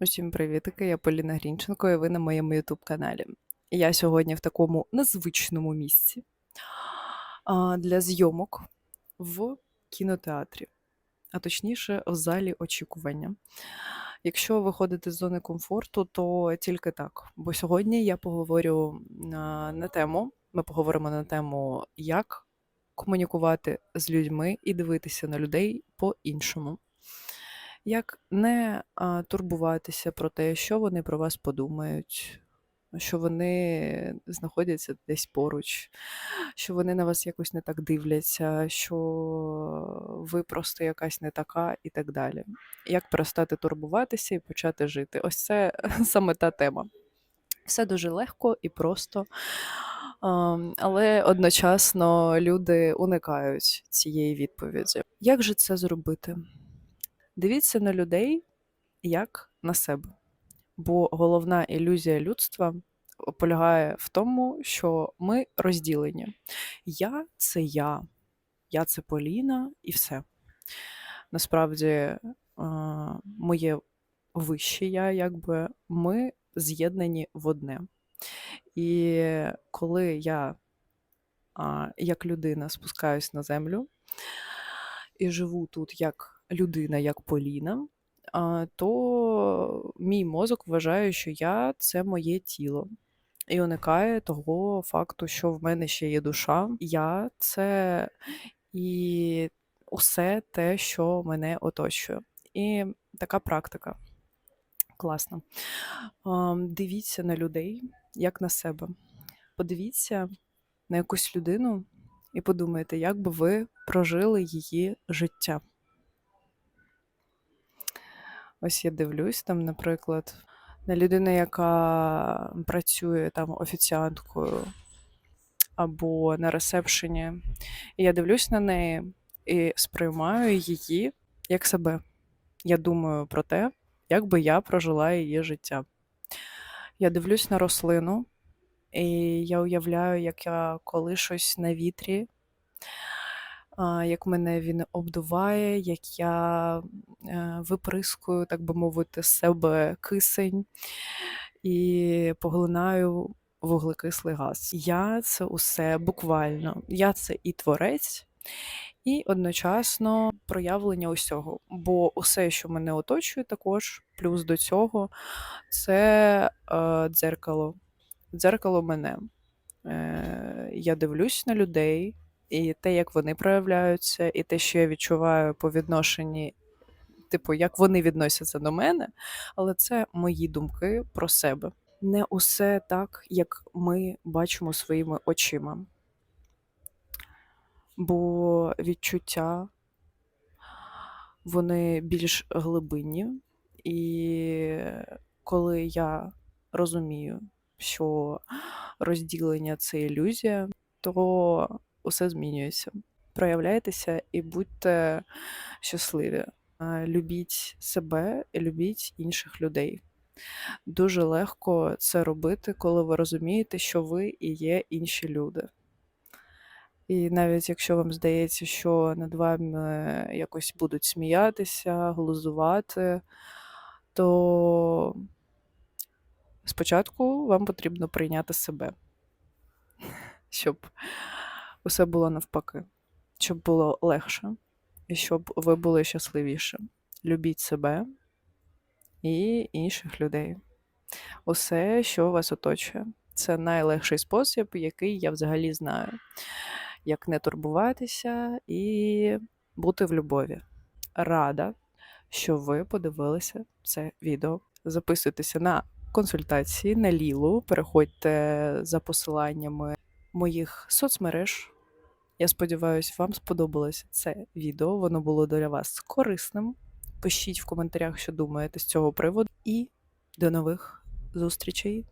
Усім привітики, я Поліна Грінченко, і ви на моєму ютуб каналі. Я сьогодні в такому незвичному місці для зйомок в кінотеатрі, а точніше, в залі очікування. Якщо виходити з зони комфорту, то тільки так. Бо сьогодні я поговорю на тему, ми поговоримо на тему, як комунікувати з людьми і дивитися на людей по-іншому. Як не а, турбуватися про те, що вони про вас подумають, що вони знаходяться десь поруч, що вони на вас якось не так дивляться, що ви просто якась не така і так далі. Як перестати турбуватися і почати жити? Ось це саме та тема. Все дуже легко і просто, але одночасно люди уникають цієї відповіді. Як же це зробити? Дивіться на людей як на себе. Бо головна ілюзія людства полягає в тому, що ми розділені. Я це я, я це Поліна і все. Насправді, е, моє вище я, якби ми з'єднані в одне. І коли я, як людина, спускаюсь на землю і живу тут як людина, як Поліна, то мій мозок вважає, що я це моє тіло. І уникає того факту, що в мене ще є душа. Я це і усе те, що мене оточує. І така практика. Класно. Дивіться на людей, як на себе. Подивіться на якусь людину і подумайте, як би ви прожили її життя. Ось я дивлюсь там, наприклад, на людину, яка працює там офіціанткою або на ресепшені. І я дивлюсь на неї і сприймаю її як себе. Я думаю про те, як би я прожила її життя. Я дивлюсь на рослину, і я уявляю, як я колишусь на вітрі, як мене він обдуває, як я е, виприскую, так би мовити, з себе кисень і поглинаю вуглекислий газ. Я це усе буквально. Я це і творець, і одночасно проявлення усього. Бо усе, що мене оточує, також плюс до цього це е, дзеркало. Дзеркало мене. Е, Я дивлюсь на людей, і те, як вони проявляються, і те, що я відчуваю по відношенні, типу, як вони відносяться до мене, але це мої думки про себе. Не усе так, як ми бачимо своїми очима. Бо відчуття вони більш глибинні, і коли я розумію, що розділення це ілюзія, то усе змінюється. Проявляйтеся і будьте щасливі. Е, Любіть себе і любіть інших людей. Дуже легко це робити, коли ви розумієте, що ви і є інші люди. І навіть якщо вам здається, що над вами якось будуть сміятися, глузувати, то спочатку вам потрібно прийняти себе, щоб усе було навпаки, щоб було легше і щоб ви були щасливіші. Любіть себе і інших людей. Усе, що вас оточує. Це найлегший спосіб, який я взагалі знаю. Як не турбуватися і бути в любові. Рада, що ви подивилися це відео. Записуйтеся на консультації на Лілу, переходьте за посиланнями моїх соцмереж. Я сподіваюся, вам сподобалось це відео. Воно було для вас корисним. Пишіть в коментарях, що думаєте з цього приводу. І до нових зустрічей!